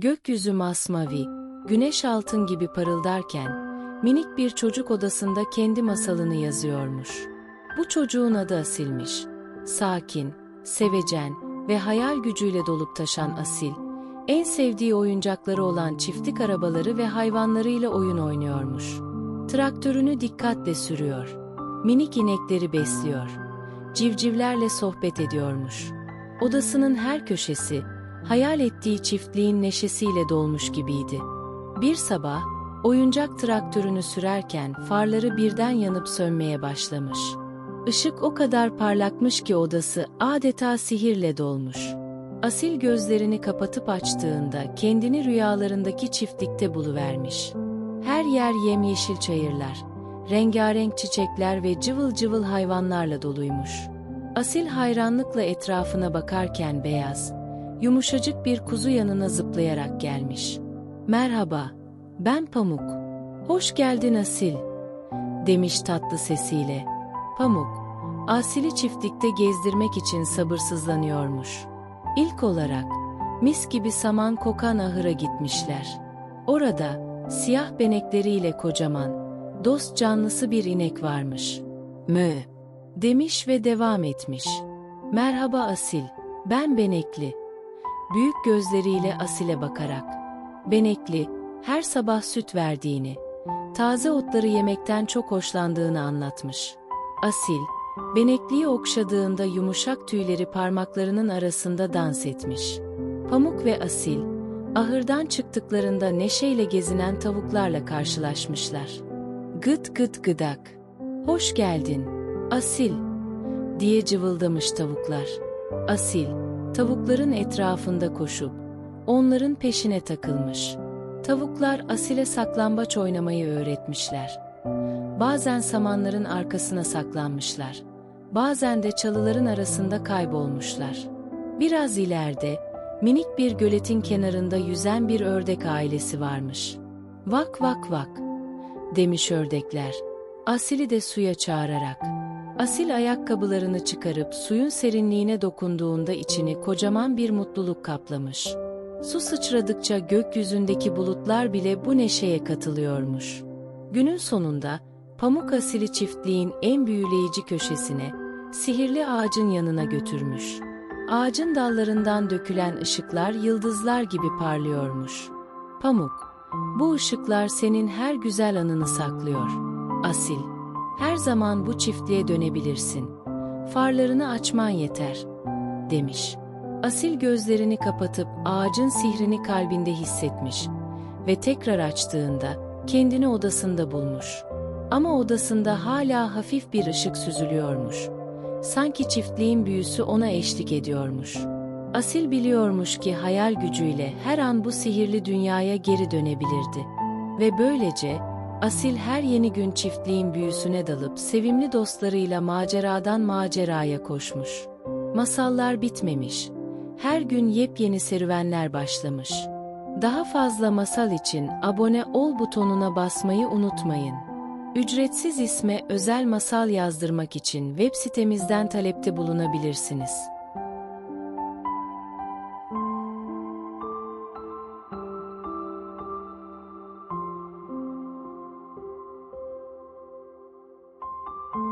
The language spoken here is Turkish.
Gökyüzü masmavi, güneş altın gibi parıldarken, minik bir çocuk odasında kendi masalını yazıyormuş. Bu çocuğun adı Asil'miş. Sakin, sevecen ve hayal gücüyle dolup taşan Asil, en sevdiği oyuncakları olan çiftlik arabaları ve hayvanlarıyla oyun oynuyormuş. Traktörünü dikkatle sürüyor. Minik inekleri besliyor. Civcivlerle sohbet ediyormuş. Odasının her köşesi, hayal ettiği çiftliğin neşesiyle dolmuş gibiydi. Bir sabah, oyuncak traktörünü sürerken farları birden yanıp sönmeye başlamış. Işık o kadar parlakmış ki odası adeta sihirle dolmuş. Asil gözlerini kapatıp açtığında kendini rüyalarındaki çiftlikte buluvermiş. Her yer yemyeşil çayırlar, rengarenk çiçekler ve cıvıl cıvıl hayvanlarla doluymuş. Asil hayranlıkla etrafına bakarken beyaz, yumuşacık bir kuzu yanına zıplayarak gelmiş. Merhaba, ben Pamuk. Hoş geldin Asil, demiş tatlı sesiyle. Pamuk, Asil'i çiftlikte gezdirmek için sabırsızlanıyormuş. İlk olarak, mis gibi saman kokan ahıra gitmişler. Orada, siyah benekleriyle kocaman, dost canlısı bir inek varmış. Mö, demiş ve devam etmiş. Merhaba Asil, ben Benekli. Büyük gözleriyle Asil'e bakarak. Benekli, her sabah süt verdiğini, taze otları yemekten çok hoşlandığını anlatmış. Asil, Benekliyi okşadığında yumuşak tüyleri parmaklarının arasında dans etmiş. Pamuk ve Asil, ahırdan çıktıklarında neşeyle gezinen tavuklarla karşılaşmışlar. Gıt gıt gıdak. Hoş geldin, Asil, diye cıvıldamış tavuklar. Asil, tavukların etrafında koşup, onların peşine takılmış. Tavuklar Asil'e saklambaç oynamayı öğretmişler. Bazen samanların arkasına saklanmışlar. Bazen de çalıların arasında kaybolmuşlar. Biraz ileride, minik bir göletin kenarında yüzen bir ördek ailesi varmış. Vak vak vak, demiş ördekler. Asil'i de suya çağırarak. Asil ayakkabılarını çıkarıp suyun serinliğine dokunduğunda içini kocaman bir mutluluk kaplamış. Su sıçradıkça gökyüzündeki bulutlar bile bu neşeye katılıyormuş. Günün sonunda, Pamuk Asil'i çiftliğin en büyüleyici köşesine, sihirli ağacın yanına götürmüş. Ağacın dallarından dökülen ışıklar yıldızlar gibi parlıyormuş. Pamuk, bu ışıklar senin her güzel anını saklıyor. Asil, her zaman bu çiftliğe dönebilirsin. Farlarını açman yeter, demiş. Asil gözlerini kapatıp ağacın sihrini kalbinde hissetmiş ve tekrar açtığında kendini odasında bulmuş. Ama odasında hala hafif bir ışık süzülüyormuş. Sanki çiftliğin büyüsü ona eşlik ediyormuş. Asil biliyormuş ki hayal gücüyle her an bu sihirli dünyaya geri dönebilirdi. Ve böylece Asil her yeni gün çiftliğin büyüsüne dalıp sevimli dostlarıyla maceradan maceraya koşmuş. Masallar bitmemiş. Her gün yepyeni serüvenler başlamış. Daha fazla masal için abone ol butonuna basmayı unutmayın. Ücretsiz isme özel masal yazdırmak için web sitemizden talepte bulunabilirsiniz.